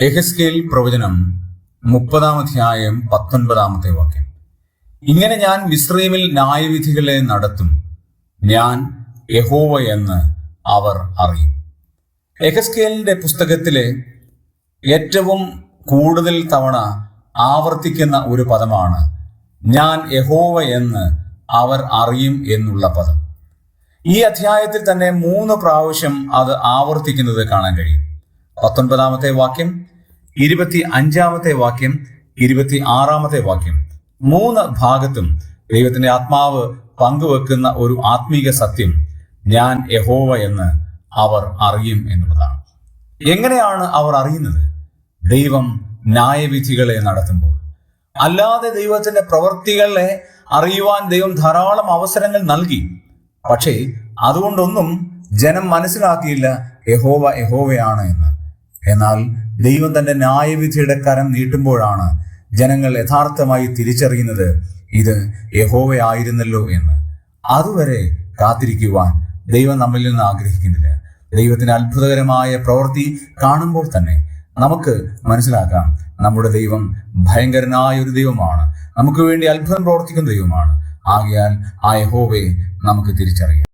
എഹസ്കേൽ പ്രവചനം മുപ്പതാം അധ്യായം പത്തൊൻപതാമത്തെ വാക്യം. ഇങ്ങനെ ഞാൻ മിസ്രൈമിൽ ന്യായവിധികളെ നടത്തും. ഞാൻ യഹോവ എന്ന് അവർ അറിയും. എഹസ്കേലിന്റെ പുസ്തകത്തിലെ ഏറ്റവും കൂടുതൽ തവണ ആവർത്തിക്കുന്ന ഒരു പദമാണ് ഞാൻ യഹോവ എന്ന് അവർ അറിയും എന്നുള്ള പദം. ഈ അധ്യായത്തിൽ തന്നെ മൂന്ന് പ്രാവശ്യം അത് ആവർത്തിക്കുന്നത് കാണാൻ കഴിയും. പത്തൊൻപതാമത്തെ വാക്യം ഇരുപത്തി അഞ്ചാമത്തെ വാക്യം ഇരുപത്തി ആറാമത്തെ വാക്യം. മൂന്ന് ഭാഗത്തും ദൈവത്തിന്റെ ആത്മാവ് പങ്കുവെക്കുന്ന ഒരു ആത്മീക സത്യം ഞാൻ യഹോവ എന്ന് അവർ അറിയും എന്നുള്ളതാണ്. എങ്ങനെയാണ് അവർ അറിയുന്നത്? ദൈവം ന്യായവിധികളെ നടത്തുമ്പോൾ. അല്ലാതെ ദൈവത്തിന്റെ പ്രവൃത്തികളെ അറിയുവാൻ ദൈവം ധാരാളം അവസരങ്ങൾ നൽകി. പക്ഷേ അതുകൊണ്ടൊന്നും ജനം മനസ്സിലാക്കിയില്ല യഹോവ യഹോവയാണ് എന്ന്. എന്നാൽ ദൈവം തന്റെ ന്യായവിധിയുടെ കരം നീട്ടുമ്പോഴാണ് ജനങ്ങൾ യഥാർത്ഥമായി തിരിച്ചറിയുന്നത് ഇത് യഹോവയായിരുന്നല്ലോ എന്ന്. അതുവരെ കാത്തിരിക്കുവാൻ ദൈവം നമ്മിൽ നിന്ന് ആഗ്രഹിക്കുന്നില്ല. ദൈവത്തിന്റെ അത്ഭുതകരമായ പ്രവൃത്തി കാണുമ്പോൾ തന്നെ നമുക്ക് മനസ്സിലാക്കാം നമ്മുടെ ദൈവം ഭയങ്കരനായ ഒരു ദൈവമാണ്. നമുക്ക് വേണ്ടി അത്ഭുതം പ്രവർത്തിക്കുന്ന ദൈവമാണ്. ആകയാൽ ആ യഹോവയെ നമുക്ക് തിരിച്ചറിയാം.